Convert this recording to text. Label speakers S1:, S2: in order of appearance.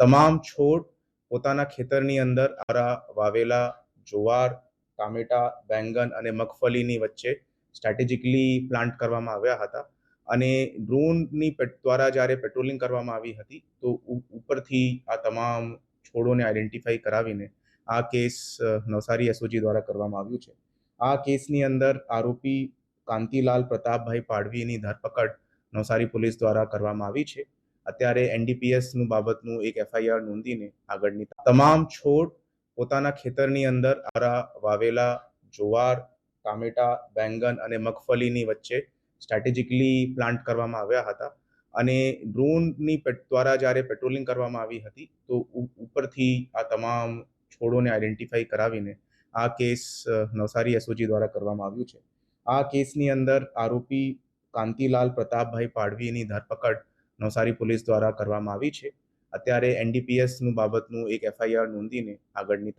S1: તમામ છોડ પોતાના ખેતરની અંદર આરા, વાવેલા, જુવાર, ટામેટા, બેંગન અને મગફળીની વચ્ચે સ્ટ્રેટેજિકલી પ્લાન્ટ કરવામાં આવ્યા હતા. અને ડ્રોનની દ્વારા જ્યારે પેટ્રોલિંગ કરવામાં આવી હતી, તો ઉપરથી આ તમામ છોડોને આઈડેન્ટિફાઈ કરાવીને આ કેસ નવસારી એસઓજી દ્વારા કરવામાં આવ્યું છે. આ કેસની અંદર આરોપી કાંતિલાલ પ્રતાપભાઈ પાડવીની ધરપકડ નવસારી પોલીસ દ્વારા કરવામાં આવી છે. અત્યારે એનડીપીએસનું બાબતનું એક એફઆઈઆર નોંધીને આગળની તમામ છોડ પોતાના ખેતરની અંદર આરા, વાવેલા, જુવાર, ટામેટા, બેંગન અને મગફળીની વચ્ચે સ્ટ્રેટેજિકલી પ્લાન્ટ કરવામાં આવ્યા હતા. અને ડ્રોનની દ્વારા જ્યારે પેટ્રોલિંગ કરવામાં આવી હતી, તો ઉપરથી આ તમામ છોડોને આઈડેન્ટિફાઈ કરાવીને આ કેસ નવસારી એસઓજી દ્વારા કરવામાં આવ્યું છે. આ કેસની અંદર આરોપી કાંતિલાલ પ્રતાપભાઈ પાડવીની ધરપકડ નવસારી પોલીસ દ્વારા કરવામાં આવી છે. અત્યારે એનડીપીએસનું બાબતનું એક એફઆઈઆર નોંધીને આગળની